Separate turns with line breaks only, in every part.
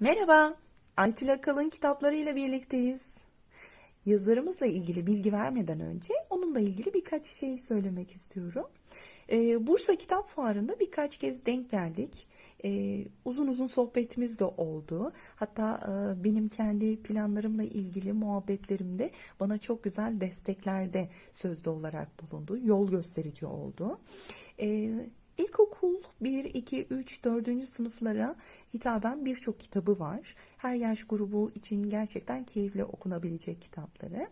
Merhaba, Aytül Akalın kitaplarıyla birlikteyiz. Yazarımızla ilgili bilgi vermeden önce onunla ilgili birkaç şey söylemek istiyorum. Ee, Bursa Kitap Fuarı'nda birkaç kez denk geldik. Ee, uzun uzun sohbetimiz de oldu. Hatta e, benim kendi planlarımla ilgili muhabbetlerimde bana çok güzel desteklerde sözlü olarak bulundu. Yol gösterici oldu. Ee, İlkokul 1, 2, 3, 4. sınıflara hitaben birçok kitabı var. Her yaş grubu için gerçekten keyifle okunabilecek kitapları.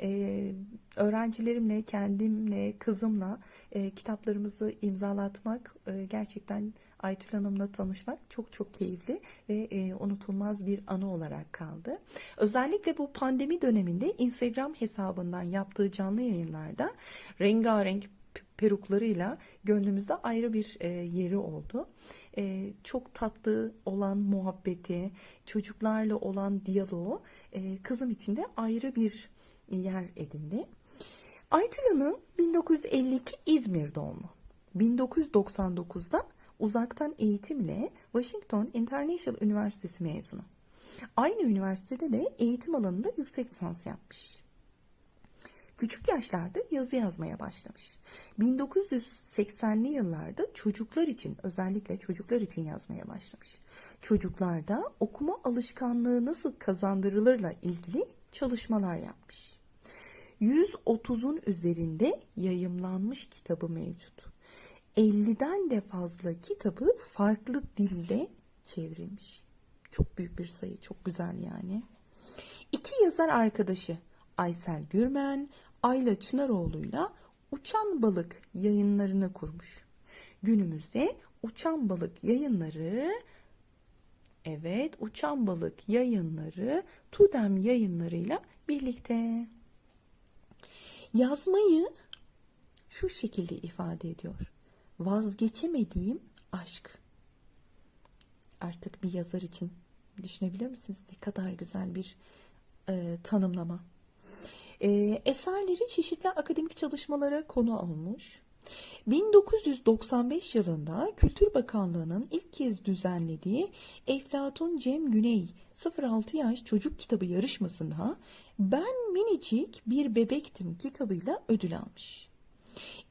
Ee, öğrencilerimle, kendimle, kızımla e, kitaplarımızı imzalatmak e, gerçekten Aytül Hanım'la tanışmak çok çok keyifli ve e, unutulmaz bir anı olarak kaldı. Özellikle bu pandemi döneminde Instagram hesabından yaptığı canlı yayınlarda rengarenk peruklarıyla gönlümüzde ayrı bir e, yeri oldu. E, çok tatlı olan muhabbeti, çocuklarla olan diyaloğu e, kızım için de ayrı bir yer edindi. Aytül Hanım 1952 İzmir doğumlu. 1999'da uzaktan eğitimle Washington International Üniversitesi mezunu. Aynı üniversitede de eğitim alanında yüksek lisans yapmış. Küçük yaşlarda yazı yazmaya başlamış. 1980'li yıllarda çocuklar için özellikle çocuklar için yazmaya başlamış. Çocuklarda okuma alışkanlığı nasıl kazandırılırla ilgili çalışmalar yapmış. 130'un üzerinde yayımlanmış kitabı mevcut. 50'den de fazla kitabı farklı dille çevrilmiş. Çok büyük bir sayı, çok güzel yani. İki yazar arkadaşı Aysel Gürmen, Ayla Çınaroğlu'yla Uçan Balık yayınlarını kurmuş. Günümüzde Uçan Balık yayınları Evet, Uçan Balık yayınları Tudem yayınlarıyla birlikte. Yazmayı şu şekilde ifade ediyor. Vazgeçemediğim aşk. Artık bir yazar için düşünebilir misiniz? Ne kadar güzel bir e, tanımlama. E, eserleri çeşitli akademik çalışmalara konu almış. 1995 yılında Kültür Bakanlığı'nın ilk kez düzenlediği Eflatun Cem Güney 06 yaş çocuk kitabı yarışmasında Ben Minicik Bir Bebektim kitabıyla ödül almış.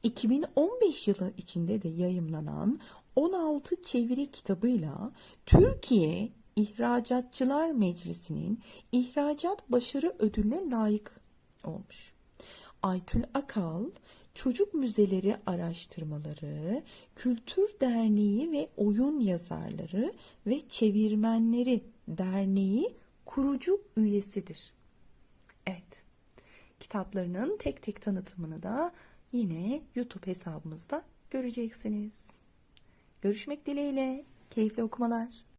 2015 yılı içinde de yayımlanan 16 çeviri kitabıyla Türkiye İhracatçılar Meclisi'nin ihracat başarı ödülüne layık olmuş. Aytül Akal Çocuk Müzeleri Araştırmaları, Kültür Derneği ve Oyun Yazarları ve Çevirmenleri Derneği kurucu üyesidir. Evet, kitaplarının tek tek tanıtımını da yine YouTube hesabımızda göreceksiniz. Görüşmek dileğiyle, keyifli okumalar.